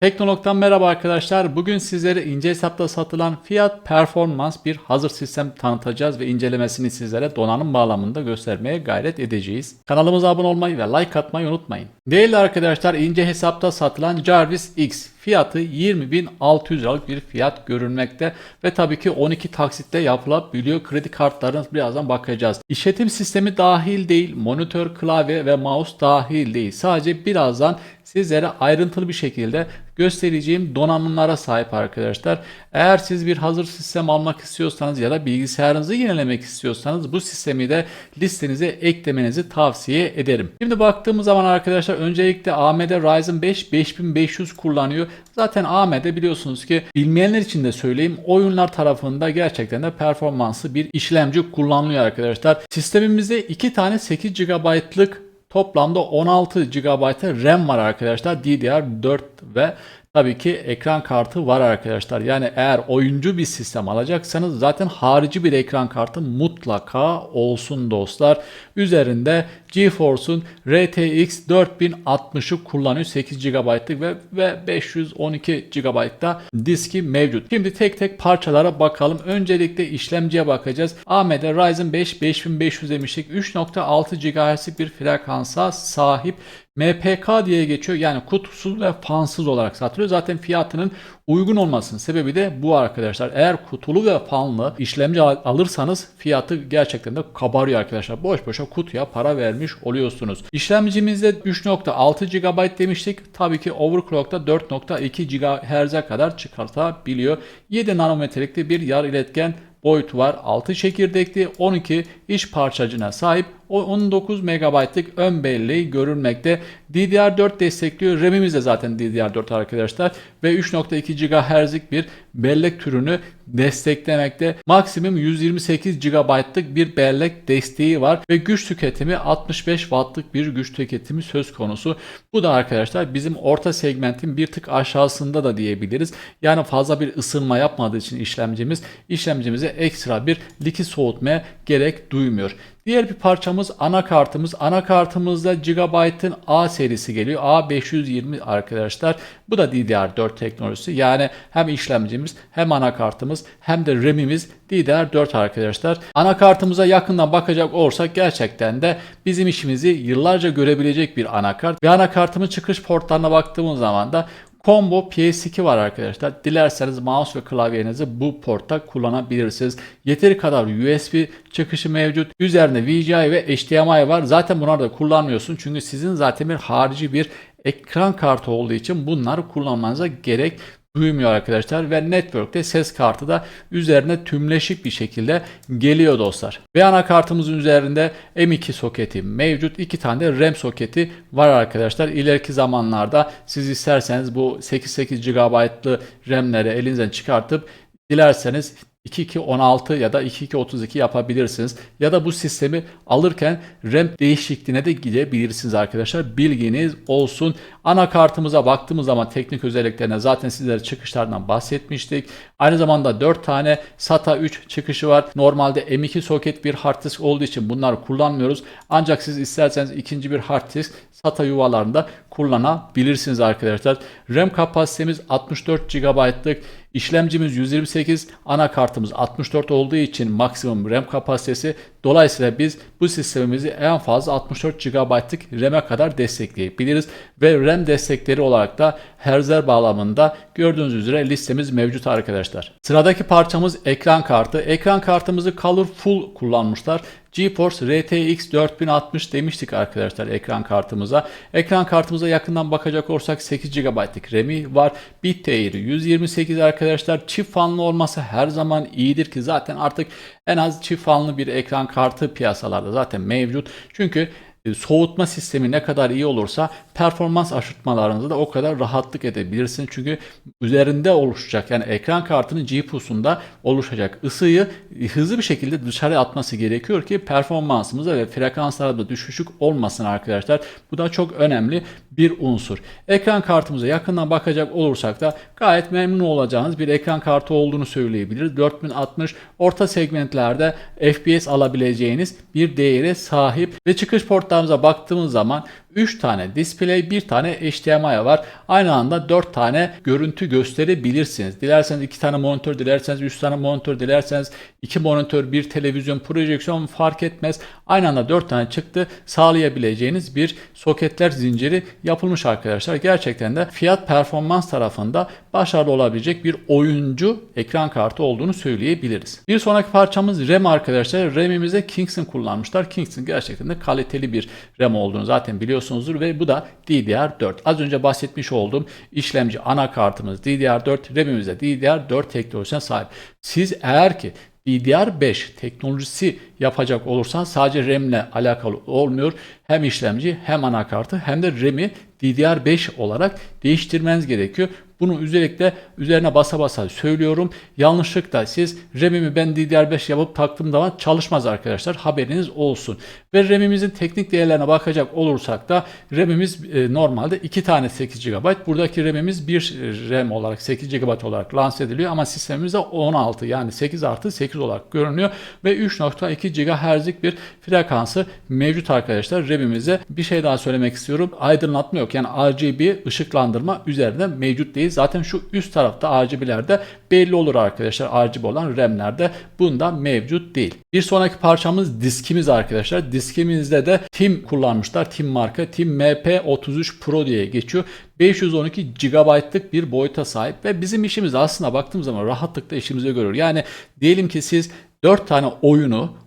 Teknolog'dan merhaba arkadaşlar. Bugün sizlere ince hesapta satılan fiyat performans bir hazır sistem tanıtacağız ve incelemesini sizlere donanım bağlamında göstermeye gayret edeceğiz. Kanalımıza abone olmayı ve like atmayı unutmayın. Değerli arkadaşlar ince hesapta satılan Jarvis X fiyatı 20.600 liralık bir fiyat görünmekte ve tabii ki 12 taksitle yapılabiliyor. Kredi kartlarına birazdan bakacağız. İşletim sistemi dahil değil, monitör, klavye ve mouse dahil değil. Sadece birazdan sizlere ayrıntılı bir şekilde göstereceğim donanımlara sahip arkadaşlar. Eğer siz bir hazır sistem almak istiyorsanız ya da bilgisayarınızı yenilemek istiyorsanız bu sistemi de listenize eklemenizi tavsiye ederim. Şimdi baktığımız zaman arkadaşlar öncelikle AMD Ryzen 5 5500 kullanıyor. Zaten AMD biliyorsunuz ki bilmeyenler için de söyleyeyim oyunlar tarafında gerçekten de performanslı bir işlemci kullanılıyor arkadaşlar. Sistemimizde 2 tane 8 GB'lık Toplamda 16 GB RAM var arkadaşlar. DDR4 ve tabii ki ekran kartı var arkadaşlar. Yani eğer oyuncu bir sistem alacaksanız zaten harici bir ekran kartı mutlaka olsun dostlar. Üzerinde GeForce'un RTX 4060'ı kullanıyor. 8 GB'lık ve, ve 512 GB'da diski mevcut. Şimdi tek tek parçalara bakalım. Öncelikle işlemciye bakacağız. AMD Ryzen 5 5500 demiştik. 3.6 GHz'lik bir frekansa sahip. MPK diye geçiyor. Yani kutusuz ve fansız olarak satılıyor. Zaten fiyatının uygun olmasının sebebi de bu arkadaşlar. Eğer kutulu ve fanlı işlemci al- alırsanız fiyatı gerçekten de kabarıyor arkadaşlar. Boş boşa kutuya para vermiş oluyorsunuz. İşlemcimizde 3.6 GB demiştik. Tabii ki overclock'ta 4.2 GHz'e kadar çıkartabiliyor. 7 nanometrelikte bir yar iletken boyutu var. 6 çekirdekli 12 iş parçacına sahip. O 19 MB'lık ön belleği görülmekte. DDR4 destekliyor. RAM'imiz de zaten DDR4 arkadaşlar. Ve 3.2 GHz'lik bir bellek türünü desteklemekte. Maksimum 128 GB'lık bir bellek desteği var. Ve güç tüketimi 65 Watt'lık bir güç tüketimi söz konusu. Bu da arkadaşlar bizim orta segmentin bir tık aşağısında da diyebiliriz. Yani fazla bir ısınma yapmadığı için işlemcimiz işlemcimize ekstra bir likit soğutmaya gerek duymuyor. Diğer bir parçamız anakartımız. Anakartımızda Gigabyte'ın A serisi geliyor. A520 arkadaşlar. Bu da DDR4 teknolojisi. Yani hem işlemcimiz hem anakartımız hem de RAM'imiz DDR4 arkadaşlar. Anakartımıza yakından bakacak olursak gerçekten de bizim işimizi yıllarca görebilecek bir anakart. Ve anakartımın çıkış portlarına baktığımız zaman da Combo PS2 var arkadaşlar. Dilerseniz mouse ve klavyenizi bu portta kullanabilirsiniz. Yeteri kadar USB çıkışı mevcut. Üzerinde VGA ve HDMI var. Zaten bunları da kullanmıyorsun. Çünkü sizin zaten bir harici bir ekran kartı olduğu için bunları kullanmanıza gerek duymuyor arkadaşlar ve network'te ses kartı da üzerine tümleşik bir şekilde geliyor dostlar. Ve anakartımızın üzerinde M2 soketi mevcut. iki tane de RAM soketi var arkadaşlar. İleriki zamanlarda siz isterseniz bu 8-8 GB'lı RAM'leri elinizden çıkartıp dilerseniz 2216 ya da 2232 yapabilirsiniz. Ya da bu sistemi alırken RAM değişikliğine de gidebilirsiniz arkadaşlar. Bilginiz olsun. Anakartımıza baktığımız zaman teknik özelliklerine zaten sizlere çıkışlardan bahsetmiştik. Aynı zamanda 4 tane SATA 3 çıkışı var. Normalde M2 soket bir hard disk olduğu için bunları kullanmıyoruz. Ancak siz isterseniz ikinci bir hard disk SATA yuvalarında kullanabilirsiniz arkadaşlar. RAM kapasitemiz 64 GB'lık. İşlemcimiz 128, anakartımız 64 olduğu için maksimum RAM kapasitesi. Dolayısıyla biz bu sistemimizi en fazla 64 GB'lık RAM'e kadar destekleyebiliriz. Ve RAM destekleri olarak da herzer bağlamında gördüğünüz üzere listemiz mevcut arkadaşlar. Sıradaki parçamız ekran kartı. Ekran kartımızı Colorful kullanmışlar. GeForce RTX 4060 demiştik arkadaşlar ekran kartımıza. Ekran kartımıza yakından bakacak olursak 8 GB'lık RAM'i var. Bit değeri 128 arkadaşlar. Çift fanlı olması her zaman iyidir ki zaten artık en az çift fanlı bir ekran kartı piyasalarda zaten mevcut. Çünkü soğutma sistemi ne kadar iyi olursa performans aşırtmalarınızda da o kadar rahatlık edebilirsiniz. Çünkü üzerinde oluşacak yani ekran kartının GPU'sunda oluşacak ısıyı e, hızlı bir şekilde dışarı atması gerekiyor ki performansımıza ve frekanslarda düşüşük olmasın arkadaşlar. Bu da çok önemli bir unsur. Ekran kartımıza yakından bakacak olursak da gayet memnun olacağınız bir ekran kartı olduğunu söyleyebiliriz. 4060 orta segmentlerde FPS alabileceğiniz bir değere sahip ve çıkış portlarımıza baktığımız zaman 3 tane display, 1 tane HDMI var. Aynı anda 4 tane görüntü gösterebilirsiniz. Dilerseniz 2 tane monitör, dilerseniz 3 tane monitör, dilerseniz 2 monitör, 1 televizyon, projeksiyon fark etmez. Aynı anda 4 tane çıktı sağlayabileceğiniz bir soketler zinciri yapılmış arkadaşlar. Gerçekten de fiyat performans tarafında başarılı olabilecek bir oyuncu ekran kartı olduğunu söyleyebiliriz. Bir sonraki parçamız RAM arkadaşlar. RAM'imizde Kingston kullanmışlar. Kingston gerçekten de kaliteli bir RAM olduğunu zaten biliyorsunuzdur ve bu da DDR4. Az önce bahsetmiş olduğum işlemci anakartımız DDR4, RAM'imiz de DDR4 teknolojisine sahip. Siz eğer ki DDR5 teknolojisi yapacak olursan sadece RAM ile alakalı olmuyor. Hem işlemci hem anakartı hem de RAM'i DDR5 olarak değiştirmeniz gerekiyor. Bunu özellikle üzerine basa basa söylüyorum. Yanlışlıkla siz RAM'imi ben DDR5 yapıp taktığım zaman çalışmaz arkadaşlar. Haberiniz olsun. Ve RAM'imizin teknik değerlerine bakacak olursak da RAM'imiz e, normalde 2 tane 8 GB. Buradaki RAM'imiz 1 RAM olarak 8 GB olarak lanse ediliyor ama sistemimizde 16 yani 8 artı 8 olarak görünüyor ve 3.2 GHz'lik bir frekansı mevcut arkadaşlar. RAM'imize bir şey daha söylemek istiyorum. Aydınlatma yok. Yani RGB ışıklandırma üzerinde mevcut değil. Zaten şu üst tarafta RGB'lerde belli olur arkadaşlar. RGB olan RAM'lerde bunda mevcut değil. Bir sonraki parçamız diskimiz arkadaşlar. Diskimizde de TIM kullanmışlar. TIM marka. TIM MP33 Pro diye geçiyor. 512 GB'lık bir boyuta sahip ve bizim işimiz aslında baktığım zaman rahatlıkla işimize görür. Yani diyelim ki siz 4 tane oyunu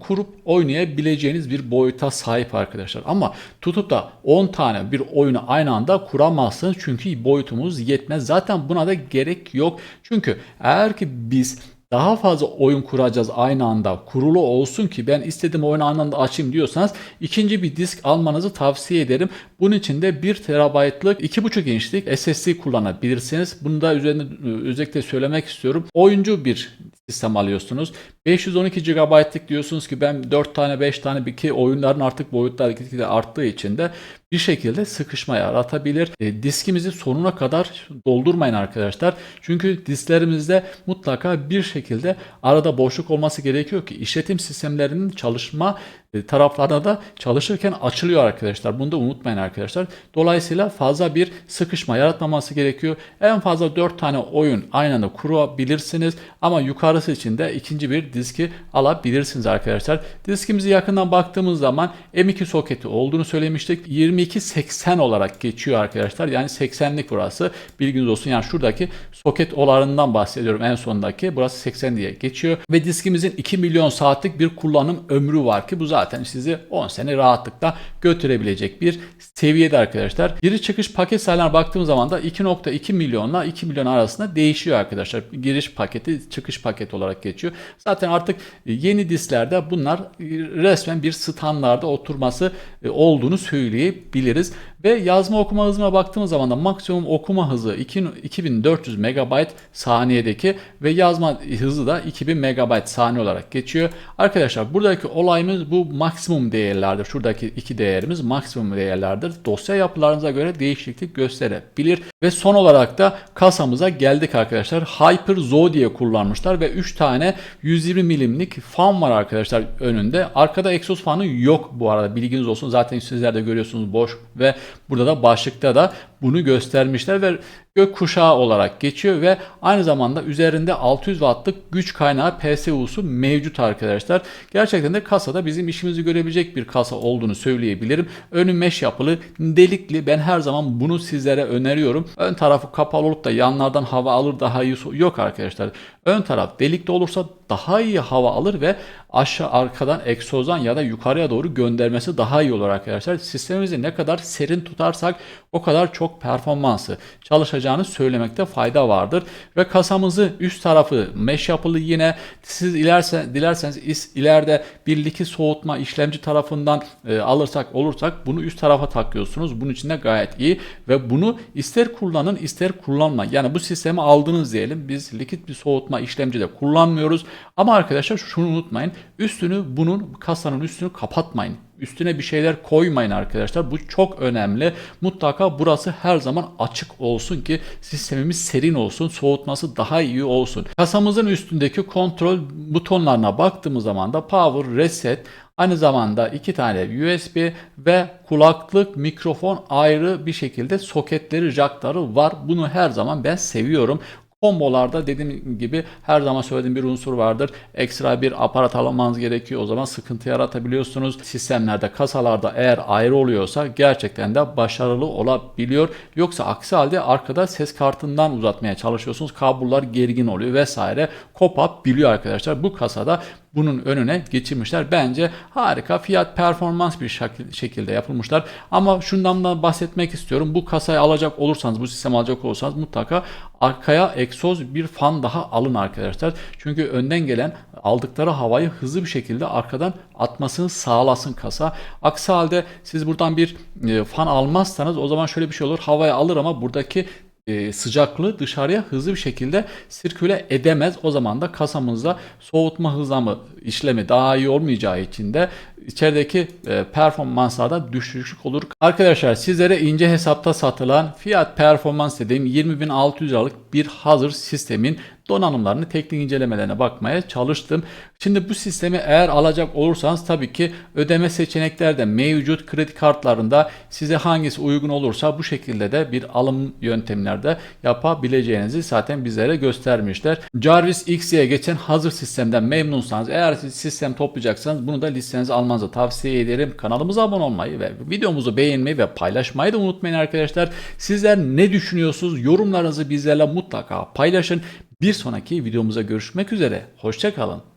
kurup oynayabileceğiniz bir boyuta sahip arkadaşlar. Ama tutup da 10 tane bir oyunu aynı anda kuramazsınız çünkü boyutumuz yetmez. Zaten buna da gerek yok. Çünkü eğer ki biz daha fazla oyun kuracağız aynı anda kurulu olsun ki ben istediğim oyunu aynı anda açayım diyorsanız ikinci bir disk almanızı tavsiye ederim. Bunun için de 1 TB'lık 2.5 inçlik SSD kullanabilirsiniz. Bunu da üzerinde özellikle söylemek istiyorum. Oyuncu bir sistem alıyorsunuz. 512 GB'lık diyorsunuz ki ben 4 tane 5 tane bir ki oyunların artık boyutları gitgide arttığı için de bir şekilde sıkışma yaratabilir. E, diskimizi sonuna kadar doldurmayın arkadaşlar. Çünkü disklerimizde mutlaka bir şekilde arada boşluk olması gerekiyor ki işletim sistemlerinin çalışma taraflarda da çalışırken açılıyor arkadaşlar. Bunu da unutmayın arkadaşlar. Dolayısıyla fazla bir sıkışma yaratmaması gerekiyor. En fazla 4 tane oyun aynı anda kurabilirsiniz ama yukarısı için de ikinci bir diski alabilirsiniz arkadaşlar. Diskimizi yakından baktığımız zaman M2 soketi olduğunu söylemiştik. 2280 olarak geçiyor arkadaşlar. Yani 80'lik burası. Bilginiz olsun. Yani şuradaki soket olarından bahsediyorum en sondaki. Burası 80 diye geçiyor. Ve diskimizin 2 milyon saatlik bir kullanım ömrü var ki bu zaten sizi 10 sene rahatlıkla götürebilecek bir seviyede arkadaşlar. Giriş çıkış paket sayılarına baktığımız zaman da 2.2 milyonla 2 milyon arasında değişiyor arkadaşlar. Giriş paketi çıkış paketi olarak geçiyor. Zaten artık yeni disklerde bunlar resmen bir standarda oturması e, olduğunu söyleyebiliriz. Ve yazma okuma hızına baktığımız zaman da maksimum okuma hızı 2400 MB saniyedeki ve yazma hızı da 2000 MB saniye olarak geçiyor. Arkadaşlar buradaki olayımız bu maksimum değerlerdir. Şuradaki iki değerimiz maksimum değerlerdir. Dosya yapılarınıza göre değişiklik gösterebilir. Ve son olarak da kasamıza geldik arkadaşlar. Hyper Zo diye kullanmışlar ve 3 tane 120 milimlik fan var arkadaşlar önünde. Arkada egzoz fanı yok bu arada bilginiz olsun. Zaten sizler de görüyorsunuz boş ve burada da başlıkta da bunu göstermişler ve gök kuşağı olarak geçiyor ve aynı zamanda üzerinde 600 wattlık güç kaynağı PSU'su mevcut arkadaşlar. Gerçekten de kasada bizim işimizi görebilecek bir kasa olduğunu söyleyebilirim. Önü mesh yapılı, delikli. Ben her zaman bunu sizlere öneriyorum. Ön tarafı kapalı olup da yanlardan hava alır daha iyi yok arkadaşlar. Ön taraf delikli olursa daha iyi hava alır ve aşağı arkadan egzozdan ya da yukarıya doğru göndermesi daha iyi olur arkadaşlar. Sistemimizi ne kadar serin tutarsak o kadar çok performansı çalışacağını söylemekte fayda vardır. Ve kasamızı üst tarafı mesh yapılı yine siz ilerse, dilerseniz ileride bir likit soğutma işlemci tarafından e, alırsak olursak bunu üst tarafa takıyorsunuz. Bunun için de gayet iyi ve bunu ister kullanın ister kullanma. Yani bu sistemi aldınız diyelim. Biz likit bir soğutma işlemci de kullanmıyoruz. Ama arkadaşlar şunu unutmayın. Üstünü bunun kasanın üstünü kapatmayın. Üstüne bir şeyler koymayın arkadaşlar. Bu çok önemli. Mutlaka burası her zaman açık olsun ki sistemimiz serin olsun, soğutması daha iyi olsun. Kasamızın üstündeki kontrol butonlarına baktığımız zaman da power, reset, Aynı zamanda iki tane USB ve kulaklık, mikrofon ayrı bir şekilde soketleri, jackları var. Bunu her zaman ben seviyorum. Kombolarda dediğim gibi her zaman söylediğim bir unsur vardır. Ekstra bir aparat almanız gerekiyor. O zaman sıkıntı yaratabiliyorsunuz. Sistemlerde, kasalarda eğer ayrı oluyorsa gerçekten de başarılı olabiliyor. Yoksa aksi halde arkada ses kartından uzatmaya çalışıyorsunuz. Kablolar gergin oluyor vesaire. Kopabiliyor arkadaşlar. Bu kasada bunun önüne geçirmişler. Bence harika fiyat performans bir şekil- şekilde yapılmışlar. Ama şundan da bahsetmek istiyorum. Bu kasayı alacak olursanız, bu sistemi alacak olursanız mutlaka arkaya egzoz bir fan daha alın arkadaşlar. Çünkü önden gelen aldıkları havayı hızlı bir şekilde arkadan atmasını sağlasın kasa. Aksi halde siz buradan bir e, fan almazsanız o zaman şöyle bir şey olur. Havayı alır ama buradaki e, sıcaklığı dışarıya hızlı bir şekilde sirküle edemez. O zaman da kasamızda soğutma hızlamı işlemi daha iyi olmayacağı için de içerideki e, performanslarda düşüşlük olur. Arkadaşlar sizlere ince hesapta satılan fiyat performans dediğim 20.600 liralık bir hazır sistemin donanımlarını teknik incelemelerine bakmaya çalıştım. Şimdi bu sistemi eğer alacak olursanız tabii ki ödeme seçenekleri de mevcut. Kredi kartlarında size hangisi uygun olursa bu şekilde de bir alım yöntemlerde yapabileceğinizi zaten bizlere göstermişler. Jarvis X'ye geçen hazır sistemden memnunsanız eğer siz sistem toplayacaksanız bunu da listenize almanızı tavsiye ederim. Kanalımıza abone olmayı ve videomuzu beğenmeyi ve paylaşmayı da unutmayın arkadaşlar. Sizler ne düşünüyorsunuz? Yorumlarınızı bizlerle mutlaka paylaşın. Bir sonraki videomuza görüşmek üzere. Hoşçakalın.